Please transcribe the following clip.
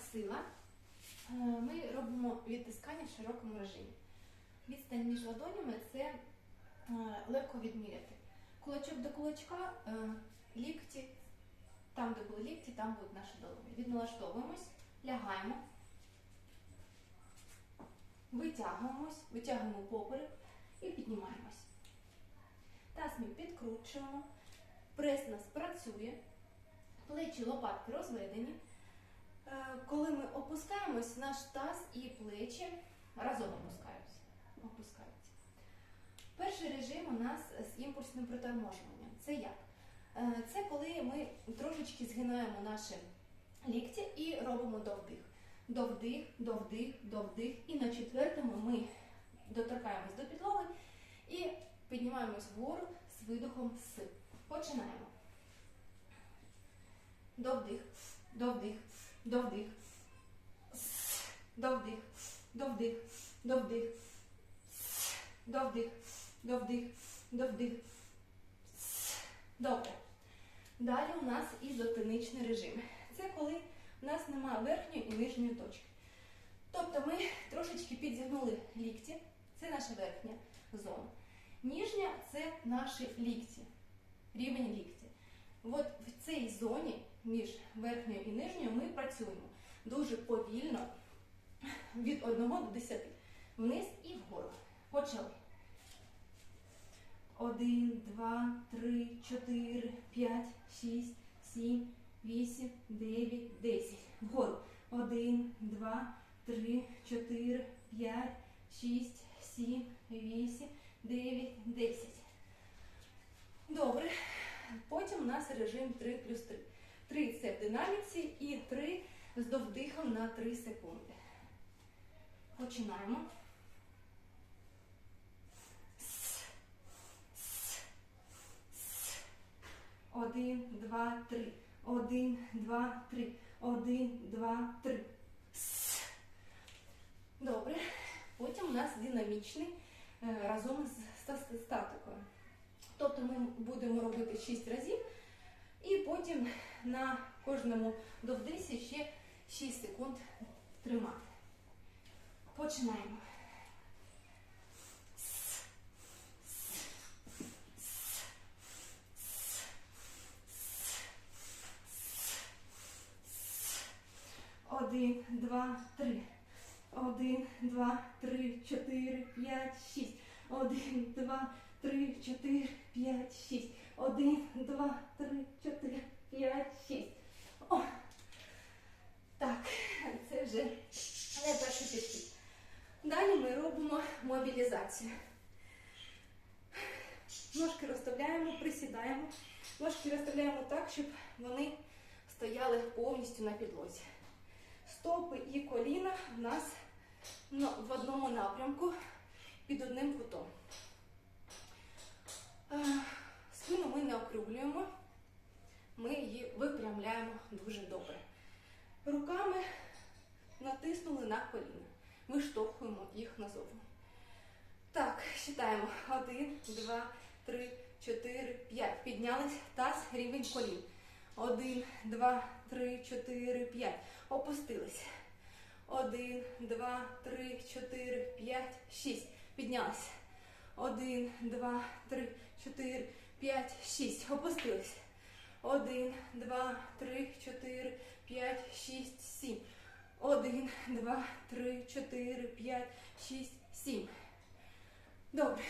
сила. Е, Ми робимо відтискання в широкому режимі. Відстань між ладонями це е, легко відміряти. Кулачок до кулачка, е, лікті, там, де були лікті, там будуть наші долоні. Відналаштовуємось, лягаємо, витягуємось, витягуємо поперек і піднімаємось. Таз ми підкручуємо, прес нас працює, плечі лопатки розведені. Е, Коли ми опускаємось, наш таз і плечі разом опускаються. опускаються. Перший режим у нас з імпульсним приторможуванням. Це як? Е, Це коли ми трошечки згинаємо наші лікті і робимо довдих. Довдих, довдих, довдих. І на четвертому ми доторкаємось до підлоги і піднімаємось вгору з видохом с. Починаємо. Довдих, довдих, довдих, с, довдих, довдих, довдих, с, довдих, довдих, довдих. с. Добре. Далі у нас ізотонічний режим. Це коли у нас немає верхньої і нижньої точки. Тобто ми трошечки підзігнули лікті, це наша верхня зона. Нижня це наші лікті, рівень лікті. От в цій зоні між верхньою і нижньою ми працюємо дуже повільно від 1 до 10. Вниз і вгору. Почали. 1, 2, 3, 4, 5, 6, 7, 8, 9, 10. Вгору. 1, 2, 3, 4, 5, 6, 7, 8, 9, 10. Добре. Потім у нас режим 3 плюс 3. 3 це в динаміці і 3 з довдихом на 3 секунди. Починаємо. Один, два, три. Один, два, три. Один, два, три. Добре. Потім у нас динамічний е, разом з статикою. Тобто ми будемо робити 6 разів, і потім на кожному довдисі ще 6 секунд тримати. Починаємо. Один, два, три. Один, два, три, чотири, п'ять, шість. Один, два, три, чотири, п'ять, шість. Один, два, три, чотири, п'ять, шість. О! Так, це вже не перший підхід. Далі ми робимо мобілізацію. Ножки розставляємо, присідаємо. Ножки розставляємо так, щоб вони стояли повністю на підлозі. Стопи і коліна в нас в одному напрямку під одним кутом. Ми ми її випрямляємо дуже добре. Руками натиснули на коліна. Виштовхуємо їх назовні. Так, считаємо. Один, два, три, чотири, п'ять. Піднялись таз, рівень колін. Один, два, три, чотири, п'ять. Опустились. Один, два, три, чотири, п'ять, шість. Піднялись. Один, два, три, чотири, п'ять, шість. Опустились. Один, два, три, чотири, п'ять, шість, сім. Один, два, три, чотири, п'ять, шість, сім. Добре.